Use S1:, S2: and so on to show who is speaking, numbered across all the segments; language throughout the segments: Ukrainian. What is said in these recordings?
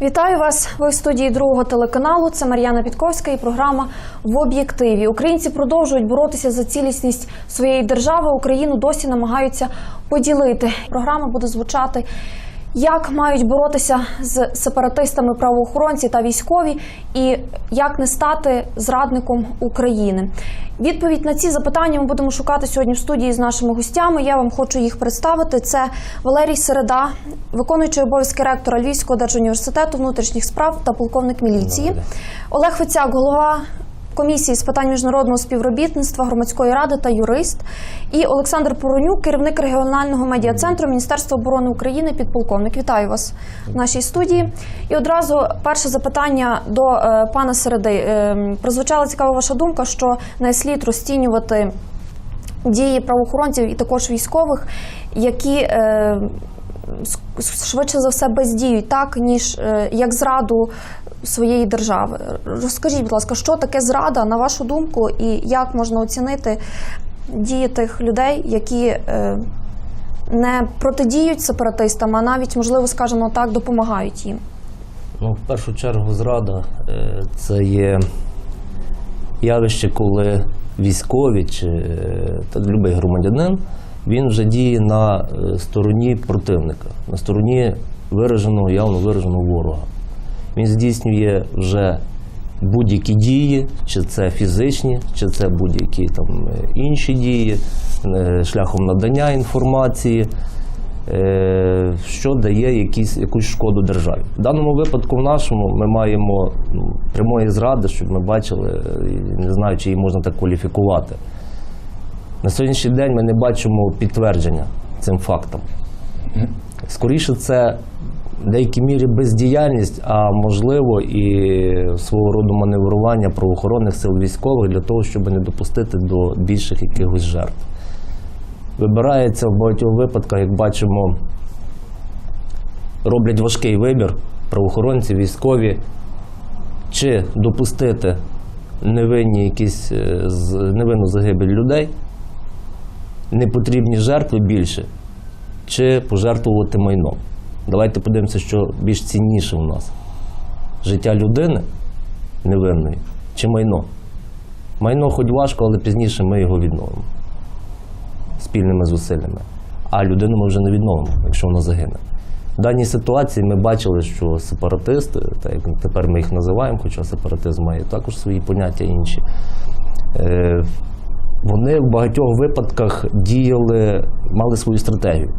S1: Вітаю вас. Ви в студії другого телеканалу. Це Мар'яна Підковська і програма в об'єктиві. Українці продовжують боротися за цілісність своєї держави. Україну досі намагаються поділити. Програма буде звучати. Як мають боротися з сепаратистами правоохоронці та військові, і як не стати зрадником України? Відповідь на ці запитання ми будемо шукати сьогодні в студії з нашими гостями. Я вам хочу їх представити. Це Валерій Середа, виконуючий обов'язки ректора Львівського держуніверситету внутрішніх справ та полковник міліції. Олег Фицяк, голова комісії з питань міжнародного співробітництва громадської ради та юрист. І Олександр Поронюк, керівник регіонального медіа-центру Міністерства оборони України, підполковник. Вітаю вас в нашій студії. І одразу перше запитання до е, пана Середи. Е, прозвучала цікава ваша думка, що не слід розцінювати дії правоохоронців і також військових, які е, швидше за все бездіють, так ніж е, як зраду своєї держави. Розкажіть, будь ласка, що таке зрада, на вашу думку, і як можна оцінити дії тих людей, які е, не протидіють сепаратистам, а навіть, можливо, скажімо так, допомагають їм?
S2: Ну, в першу чергу, зрада е, це є явище, коли військові чи е, та будь-який громадянин він вже діє на стороні противника, на стороні вираженого, явно вираженого ворога. Він здійснює вже будь-які дії, чи це фізичні, чи це будь-які там е, інші дії, е, шляхом надання інформації, е, що дає якісь, якусь шкоду державі. В даному випадку, в нашому, ми маємо ну, прямої зради, щоб ми бачили, не знаю, чи її можна так кваліфікувати. На сьогоднішній день ми не бачимо підтвердження цим фактам. Скоріше, це в деякій мірі бездіяльність, а можливо і свого роду маневрування правоохоронних сил військових для того, щоб не допустити до більших якихось жертв. Вибирається в багатьох випадках, як бачимо, роблять важкий вибір правоохоронці, військові, чи допустити невинні якісь е, невинну загибель людей, непотрібні жертви більше, чи пожертвувати майном. Давайте подивимося, що більш цінніше у нас: життя людини невинної чи майно. Майно хоч важко, але пізніше ми його відновимо спільними зусиллями. А людину ми вже не відновимо, якщо вона загине. В даній ситуації ми бачили, що сепаратисти, так як тепер ми їх називаємо, хоча сепаратизм має також свої поняття інші. Е, вони в багатьох випадках діяли, мали свою стратегію.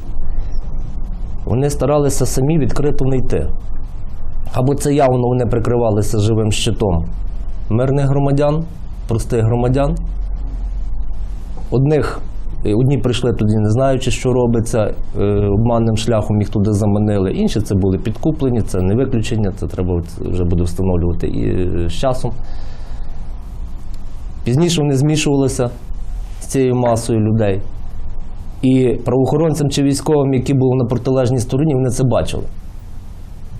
S2: Вони старалися самі відкрито не йти. Або це явно вони прикривалися живим щитом мирних громадян, простих громадян. Одних, е, одні прийшли туди, не знаючи, що робиться, е, обманним шляхом їх туди заманили. Інші це були підкуплені, це не виключення, це треба вже буде встановлювати і е, з часом. Пізніше вони змішувалися з цією масою людей. І правоохоронцям чи військовим, які були на протилежній стороні, вони це бачили.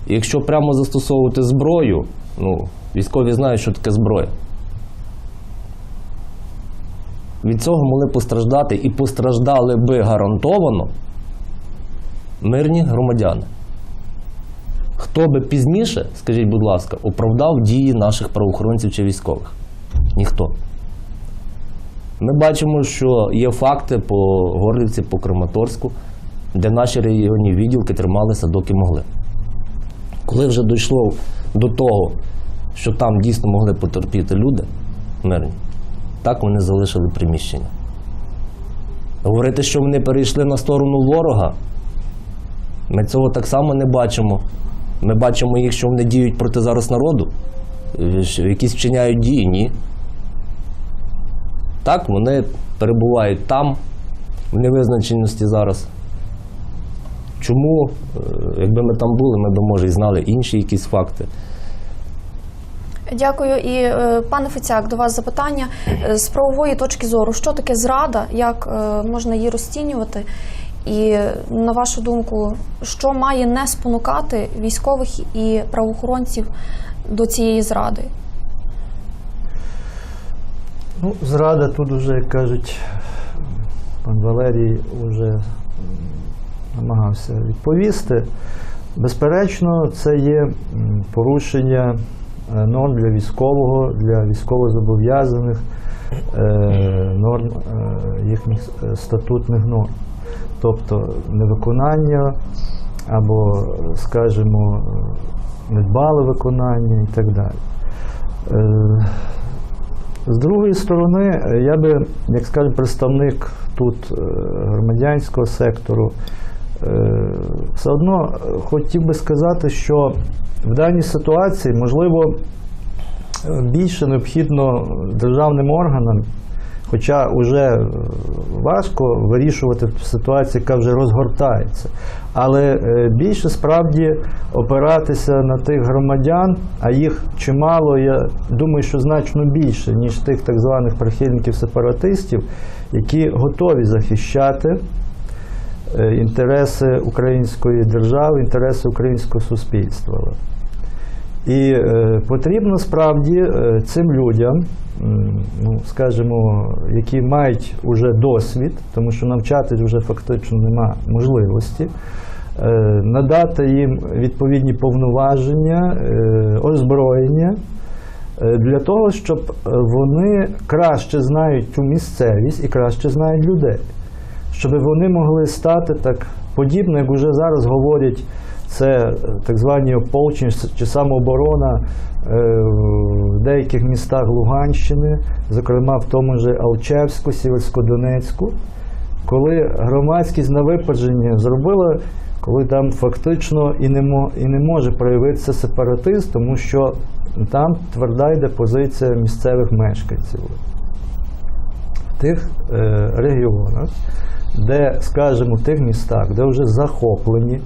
S2: І якщо прямо застосовувати зброю, ну, військові знають, що таке зброя. Від цього могли постраждати і постраждали би гарантовано мирні громадяни. Хто би пізніше, скажіть, будь ласка, оправдав дії наших правоохоронців чи військових? Ніхто. Ми бачимо, що є факти по Горлівці, по Краматорську, де наші регіонні відділки трималися доки могли. Коли вже дійшло до того, що там дійсно могли потерпіти люди мирні, так вони залишили приміщення. Говорити, що вони перейшли на сторону ворога, ми цього так само не бачимо. Ми бачимо їх, що вони діють проти зараз народу, е, якісь вчиняють дії, ні. Так, вони перебувають там, в невизначеності зараз. Чому, Е, якби ми там були, ми б, може, і знали інші якісь факти.
S1: Дякую. І е, пане Фицяк, до вас запитання Е, з правової точки зору, що таке зрада, як можна її розцінювати? І на вашу думку, що має не спонукати військових і правоохоронців до цієї зради?
S3: Ну, зрада тут уже, як кажуть, пан Валерій вже намагався відповісти. Безперечно, це є порушення е, норм для військового, для військовозобов'язаних е, норм е, їхніх статутних норм. Тобто невиконання або, скажімо, недбале виконання і так далі. З другої сторони, е, я би, як скаже представник тут е, громадянського сектору, е, все одно хотів би сказати, що в даній ситуації, можливо, більше необхідно державним органам, хоча вже важко вирішувати ситуацію, яка вже розгортається. Але е, більше справді опиратися на тих громадян, а їх чимало, я думаю, що значно більше, ніж тих так званих прихильників сепаратистів, які готові захищати е, інтереси української держави, інтереси українського суспільства. І е, потрібно справді е, цим людям, ну, скажімо, які мають уже досвід, тому що навчати вже фактично нема можливості, е, надати їм відповідні повноваження, озброєння для того, щоб вони краще знають ту місцевість і краще знають людей, щоб вони могли стати так подібно, як вже зараз говорять це е, так звані ополчення чи самооборона е, в деяких містах Луганщини, зокрема в тому же Алчевську, Сіверськодонецьку, коли громадськість на випередження зробила, коли там фактично і не, і не може проявитися сепаратист, тому що там тверда йде позиція місцевих мешканців. В тих е, регіонах, де, скажімо, в тих містах, де вже захоплені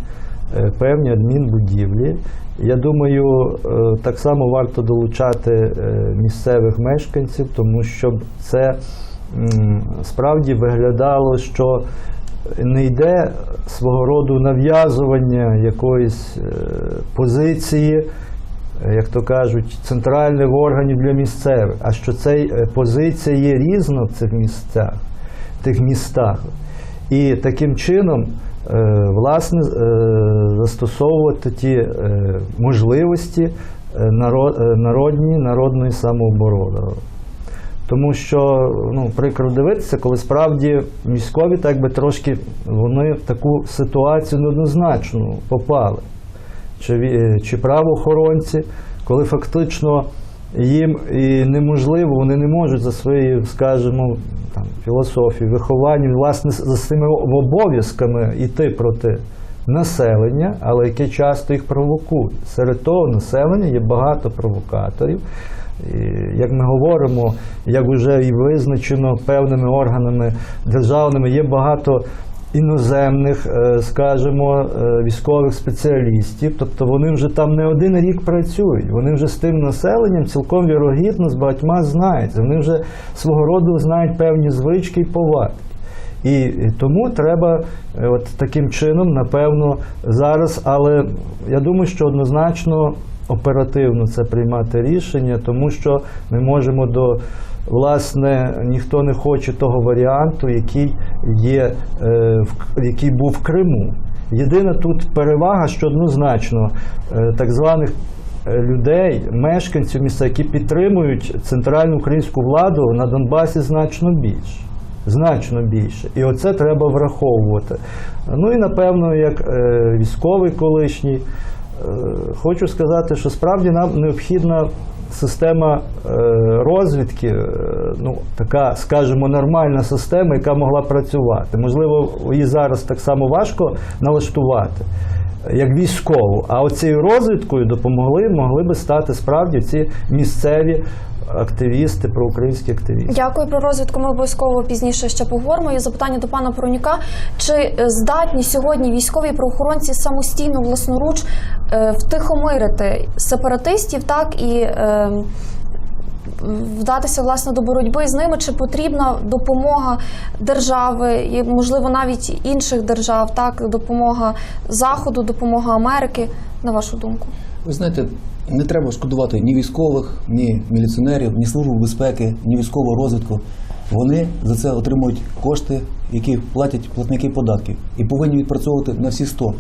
S3: певні адмінбудівлі. Я думаю, е, так само варто долучати е, місцевих мешканців, тому щоб це справді виглядало, що не йде свого роду нав'язування якоїсь е, позиції, е, як то кажуть, центральних органів для місцевих, а що ця позиція є різна в цих місцях, в тих містах. І таким чином, е, власне, е, застосовувати ті е, можливості е, наро- е, народні, народної самооборони. Тому що ну, прикро дивитися, коли справді військові так би трошки вони в таку ситуацію неоднозначно попали. Чи, чи правоохоронці, коли фактично їм і неможливо, вони не можуть за своєю, скажімо, там, філософією, вихованням, власне, за цими обов'язками йти проти населення, але яке часто їх провокує. Серед того населення є багато провокаторів. І, як ми говоримо, як вже і визначено певними органами державними, є багато іноземних, е, скажімо, е, військових спеціалістів. Тобто вони вже там не один рік працюють. Вони вже з тим населенням цілком вірогідно з багатьма знаються. Вони вже свого роду знають певні звички і повадки. І тому треба е, от таким чином, напевно, зараз, але я думаю, що однозначно оперативно це приймати рішення, тому що ми можемо до власне ніхто не хоче того варіанту, який є, е, в- який був в Криму. Єдина тут перевага, що однозначно е, так званих е, людей, мешканців міста, які підтримують центральну українську владу на Донбасі значно більше. Значно більше. І оце треба враховувати. Ну і напевно, як військовий колишній, хочу сказати, що справді нам необхідна система е, розвідки, е, ну, така, скажімо, нормальна система, яка могла працювати. Можливо, її зараз так само важко налаштувати. Як військову, а оцією розвідкою допомогли, могли би стати справді ці місцеві активісти, проукраїнські активісти.
S1: Дякую про розвідку. Ми обов'язково пізніше ще поговоримо. Є запитання до пана Пронюка. Чи е, здатні сьогодні військові правоохоронці самостійно власноруч е, втихомирити сепаратистів, так і е, вдатися власне до боротьби з ними? Чи потрібна допомога держави і можливо навіть інших держав, так допомога Заходу, допомога Америки? На вашу думку?
S4: Ви знаєте, не треба шкодувати ні військових, ні міліціонерів, ні службу безпеки, ні військову розвідку. Вони за це отримують кошти які платять платники податків і повинні відпрацьовувати на всі 100.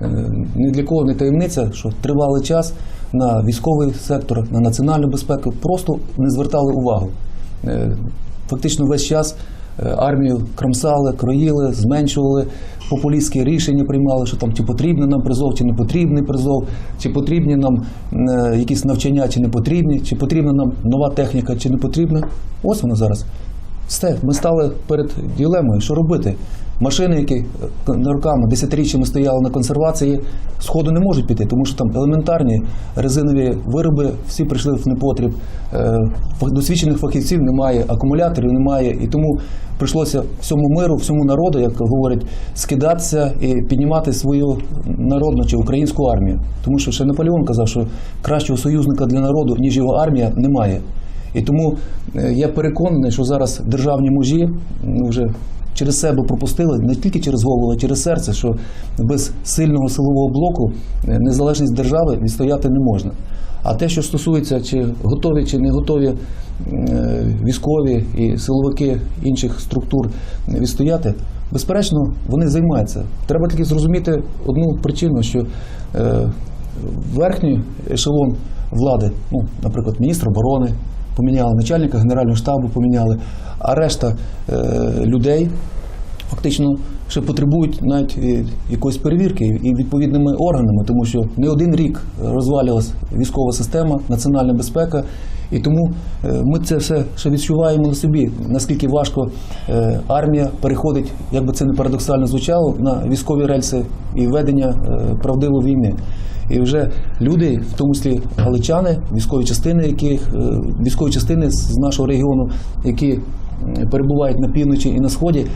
S4: Е, Ні для кого не таємниця, що тривалий час на військовий сектор, на національну безпеку просто не звертали увагу. Е, Фактично весь час армію кромсали, кроїли, зменшували, популістські рішення приймали, що там чи потрібний нам призов, чи не потрібний призов, чи потрібні нам е, якісь навчання, чи не потрібні, чи потрібна нам нова техніка, чи не потрібна. Ось воно зараз. Все, ми стали перед ділемою, що робити. Машини, які е, роками, десятиріччями стояли на консервації, сходу не можуть піти, тому що там елементарні резинові вироби, всі прийшли в непотріб. Е, Досвідчених фахівців немає, акумуляторів немає, і тому прийшлося всьому миру, всьому народу, як говорять, скидатися і піднімати свою народну чи українську армію. Тому що ще Наполеон казав, що кращого союзника для народу, ніж його армія, немає. І тому е, я переконаний, що зараз державні мужі ну, вже через себе пропустили не тільки через голову, а через серце, що без сильного силового блоку е, незалежність держави відстояти не можна. А те, що стосується, чи готові, чи не готові е, військові і силовики інших структур відстояти, безперечно, вони займаються. Треба тільки зрозуміти одну причину, що е, верхній ешелон влади, ну, наприклад, міністр оборони поміняли, начальника Генерального штабу поміняли, а решта е, людей фактично ще потребують навіть е, якоїсь перевірки і відповідними органами, тому що не один рік розвалювалася військова система, національна безпека. І тому е, ми це все ще відчуваємо на собі, наскільки важко е, армія переходить, як би це не парадоксально звучало, на військові рельси і ведення правдивої війни. І вже люди, в тому числі галичани, військові частини, яких е, військові частини з нашого регіону, які перебувають на півночі і на сході,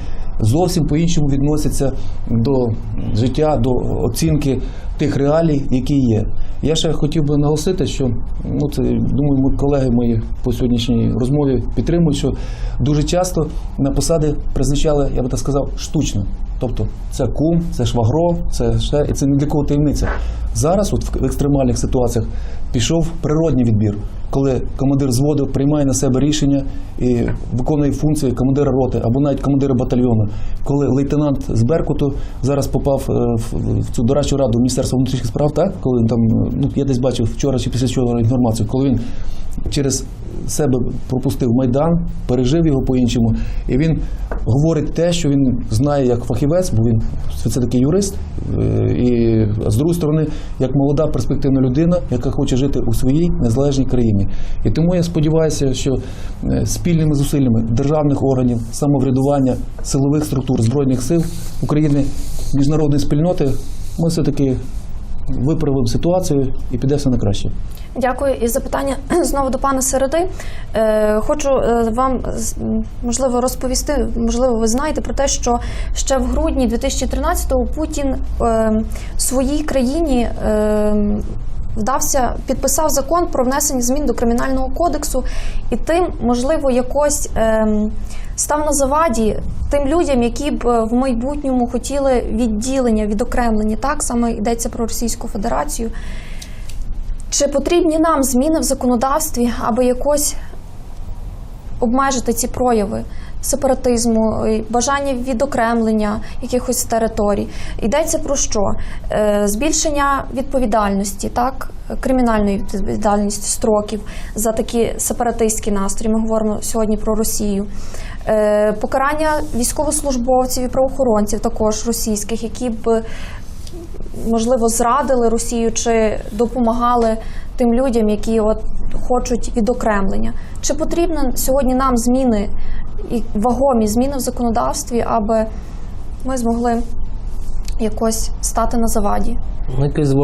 S4: зовсім по-іншому відносяться до життя, до оцінки тих реалій, які є. Я ще хотів би наголосити, що ну це думаю, мої колеги мої по сьогоднішній розмові підтримують, що дуже часто на посади призначали, я би так сказав, штучно. Тобто це кум, це швагро, це ще і це не для кого таємниця. Зараз, от в екстремальних ситуаціях, пішов природній відбір, коли командир зводу приймає на себе рішення і виконує функції командира роти або навіть командира батальйону. Коли лейтенант з Беркуту зараз попав е, в- цю дорадчу раду Міністерства внутрішніх справ, так коли там е, ну я десь бачив вчора чи після вчора інформацію, коли він через себе пропустив майдан, пережив його по-іншому, і він говорить те, що він знає як фахівець, бо він це такий юрист, е, і з другої сторони, як молода перспективна людина, яка хоче жити у своїй незалежній країні. І тому я сподіваюся, що е, спільними зусиллями державних органів, самоврядування, силових структур збройних сил України, міжнародної спільноти, ми все таки виправимо ситуацію і піде все на краще.
S1: Дякую. І запитання знову до пана Середи. Е, хочу е, вам можливо розповісти, можливо, ви знаєте про те, що ще в грудні 2013-го Путін своїй країні. Вдався, підписав закон про внесення змін до кримінального кодексу, і тим, можливо, якось ем, став на заваді тим людям, які б е, в майбутньому хотіли відділення, відокремлення. Так саме йдеться про Російську Федерацію. Чи потрібні нам зміни в законодавстві, аби якось обмежити ці прояви сепаратизму, бажання відокремлення якихось територій? Йдеться про що? Е, Збільшення відповідальності, так, кримінальної відповідальності строків за такі сепаратистські настрої. Ми говоримо сьогодні про Росію. Е, Покарання військовослужбовців і правоохоронців, також російських, які б можливо, зрадили Росію чи допомагали тим людям, які от хочуть відокремлення. Чи потрібно сьогодні нам зміни і вагомі зміни в законодавстві, аби ми змогли якось стати на заваді?
S2: Ну, Якихось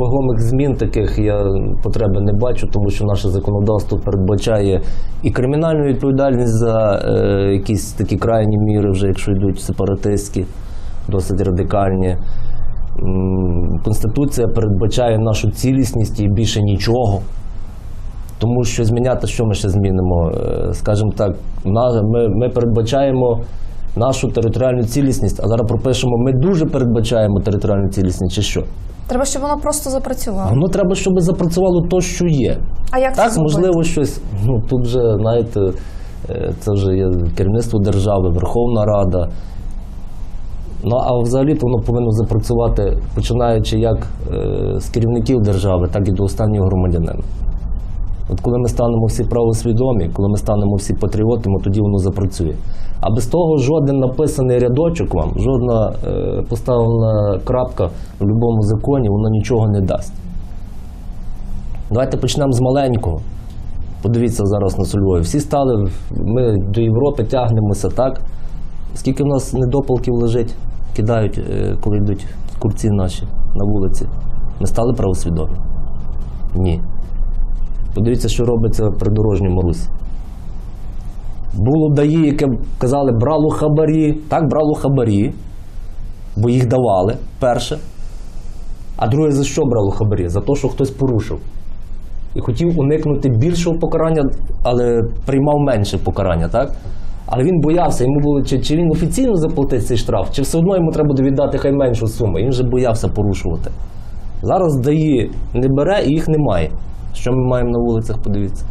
S2: вагомих змін таких я потреби не бачу, тому що наше законодавство передбачає і кримінальну відповідальність за е, якісь такі крайні міри, вже якщо йдуть сепаратистські, досить радикальні. Конституція передбачає нашу цілісність і більше нічого. Тому що зміняти, що ми ще змінимо? Е, Скажімо так, ми, ми передбачаємо нашу територіальну цілісність, а зараз пропишемо, ми дуже передбачаємо територіальну цілісність, чи що?
S1: Треба, щоб воно просто запрацювало.
S2: Воно треба, щоб запрацювало то, що є.
S1: А як це
S2: Так,
S1: зробити?
S2: можливо, щось. Ну тут вже, знаєте, Е, Це вже є керівництво держави, Верховна Рада. Ну а взагалі то воно повинно запрацювати, починаючи як е, з керівників держави, так і до останнього громадянина. От коли ми станемо всі правосвідомі, коли ми станемо всі патріотами, тоді воно запрацює. А без того жоден написаний рядочок вам, жодна е, поставлена крапка в будь-якому законі, воно нічого не дасть. Давайте почнемо з маленького. Подивіться зараз на Львові. Всі стали, ми до Європи тягнемося, так? Скільки в нас недопалків лежить, кидають, е, коли йдуть курці наші на вулиці. Ми стали правосвідомі? Ні. Подивіться, що робиться при дорожньому русі. Було ДАІ, яке казали, брало хабарі. Так, брало хабарі, бо їх давали перше. А друге, за що брало хабарі? За те, що хтось порушив. І хотів уникнути більшого покарання, але приймав менше покарання, так? Але він боявся, йому було, чи, чи він офіційно заплатить цей штраф, чи все одно йому треба віддати хай меншу суму. Він вже боявся порушувати. Зараз ДАІ не бере і їх немає. Що ми маємо на вулицях, подивіться.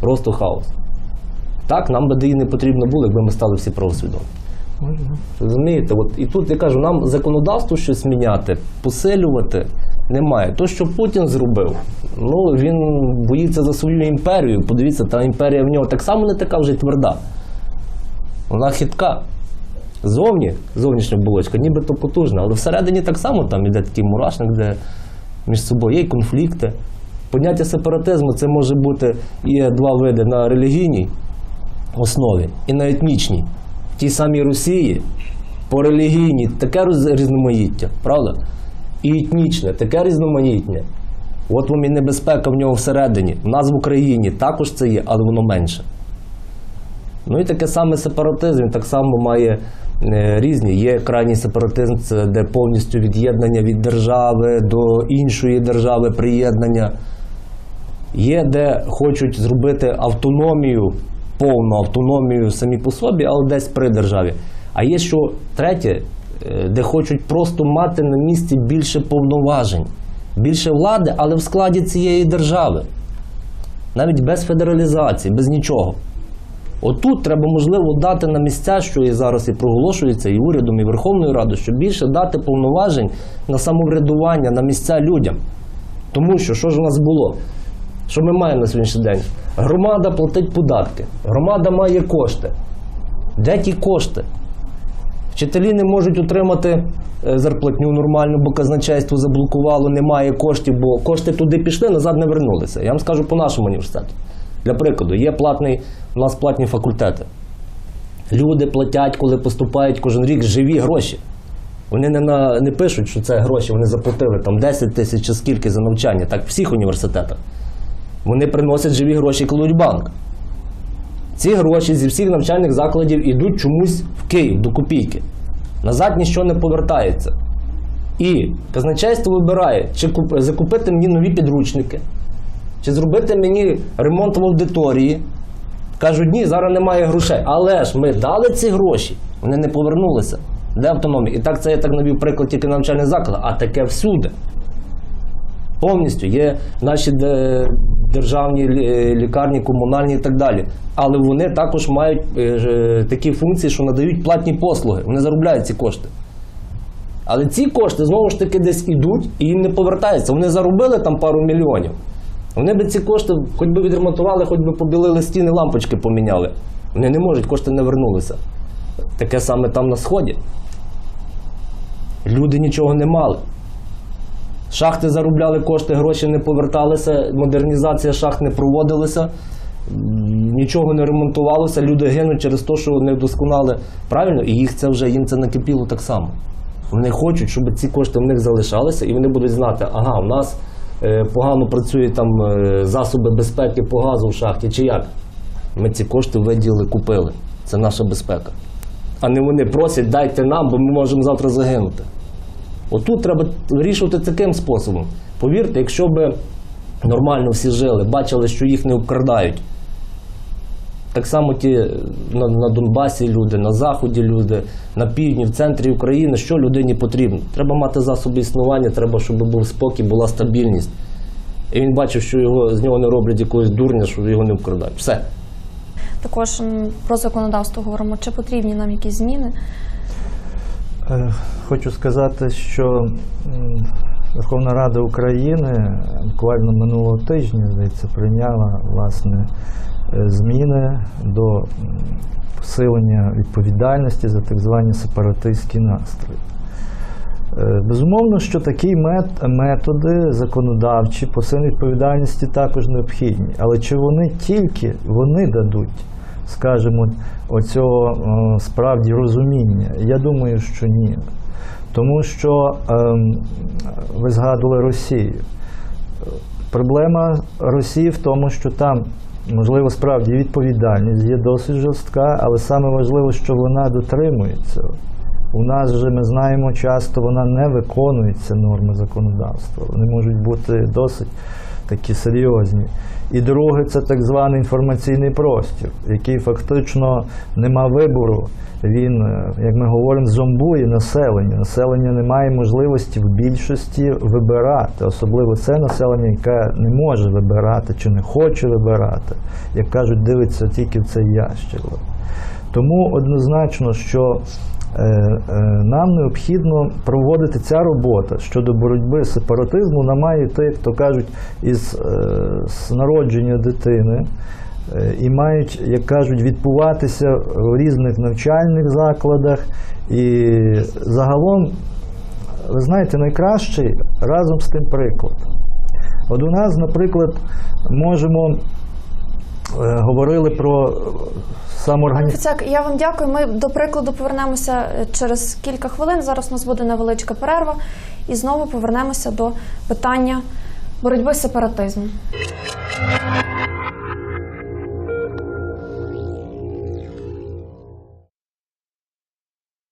S2: Просто хаос. Так, нам би ДАІ не потрібно було, якби ми стали всі правосвідомі. Розумієте, от і тут я кажу, нам законодавство щось міняти, посилювати немає. То, що Путін зробив, ну він боїться за свою імперію. Подивіться, та імперія в нього так само не така вже тверда. Вона хитка. Зовні, зовнішня оболочка, нібито потужна, але всередині так само там іде такий мурашник, де між собою є і конфлікти. Поняття сепаратизму це може бути є два види на релігійній основі і на етнічній. В тій самій Росії по релігійній таке різноманіття, правда? І етнічне, таке різноманіття. От вам і небезпека в нього всередині. В нас в Україні також це є, але воно менше. Ну і таке саме сепаратизм, він так само має різні. Є крайній сепаратизм, це де повністю від'єднання від держави до іншої держави приєднання. Є, де хочуть зробити автономію, повну автономію самі по собі, але десь при державі. А є що третє, е, де хочуть просто мати на місці більше повноважень, більше влади, але в складі цієї держави. Навіть без федералізації, без нічого. Отут треба, можливо, дати на місця, що і зараз і проголошується і урядом, і Верховною Радою, щоб більше дати повноважень на самоврядування, на місця людям. Тому що що ж у нас було? Що ми маємо на сьогоднішній день? Громада платить податки, громада має кошти. Де ті кошти? Вчителі не можуть отримати е, зарплатню нормально, бо казначейство заблокувало, немає коштів, бо кошти туди пішли, назад не вернулися. Я вам скажу по нашому університету. Для прикладу, є платний, у нас платні факультети. Люди платять, коли поступають кожен рік живі гроші. Вони не, на, не пишуть, що це гроші, вони заплатили там 10 тисяч чи скільки за навчання, так в всіх університетах. Вони приносять живі гроші кладуть банк. Ці гроші зі всіх навчальних закладів йдуть чомусь в Київ до копійки. Назад нічого не повертається. І казначейство вибирає, чи куп- закупити мені нові підручники, чи зробити мені ремонт в аудиторії. Кажуть, ні, зараз немає грошей. Але ж ми дали ці гроші, вони не повернулися. Де автономія? І так це я так навів приклад тільки навчальних закладів, а таке всюди. Повністю є наші державні лікарні, комунальні і так далі. Але вони також мають е, такі функції, що надають платні послуги. Вони заробляють ці кошти. Але ці кошти знову ж таки десь ідуть і їм не повертаються. Вони заробили там пару мільйонів. Вони би ці кошти хоч би відремонтували, хоч би побілили стіни, лампочки поміняли. Вони не можуть, кошти не вернулися. Таке саме там на сході. Люди нічого не мали. Шахти заробляли кошти, гроші не поверталися, модернізація шахт не проводилася, нічого не ремонтувалося, люди гинуть через те, що не вдосконали. Правильно? І їх це вже їм це накипіло так само. Вони хочуть, щоб ці кошти в них залишалися, і вони будуть знати, ага, у нас погано працюють там е, засоби безпеки по газу в шахті, чи як. Ми ці кошти виділили, купили. Це наша безпека. А не вони просять, дайте нам, бо ми можемо завтра загинути. Отут треба вирішувати таким способом. Повірте, якщо б нормально всі жили, бачили, що їх не обкрадають. Так само ті на, на Донбасі люди, на Заході люди, на півдні, в центрі України, що людині потрібно? Треба мати засоби існування, треба, щоб був спокій, була стабільність. І він бачив, що його, з нього не роблять якогось дурня, що його не обкрадають. Все.
S1: також про законодавство говоримо. Чи потрібні нам якісь зміни?
S3: Е, Хочу сказати, що Верховна Рада України буквально минулого тижня, здається, прийняла власне е, зміни до посилення відповідальності за так звані сепаратистські настрої. Е, Безумовно, що такі методи законодавчі посилення відповідальності також необхідні. Але чи вони тільки вони дадуть, скажімо, оцього е, справді розуміння? Я думаю, що ні. Тому що ем, ви згадували Росію. Проблема Росії в тому, що там, можливо, справді відповідальність є досить жорстка, але саме важливо, що вона дотримується. У нас же ми знаємо, часто вона не виконується норми законодавства. Вони можуть бути досить такі серйозні. І друге, це так званий інформаційний простір, який фактично нема вибору. Він, е, як ми говоримо, зомбує населення. Населення не має можливості в більшості вибирати, особливо це населення, яке не може вибирати чи не хоче вибирати, як кажуть, дивиться тільки в цей ящик. Тому однозначно, що нам необхідно проводити ця робота щодо боротьби з сепаратизмом. Вона має йти, як то кажуть, із е, з народження дитини. е, І мають, як кажуть, відбуватися в різних навчальних закладах. І загалом, ви знаєте, найкращий разом з тим приклад. От у нас, наприклад, можемо е, говорили про самоорганізацію.
S1: Фіцек, я вам дякую. Ми до прикладу повернемося е, через кілька хвилин. Зараз у нас буде невеличка перерва, і знову повернемося до питання боротьби з сепаратизмом.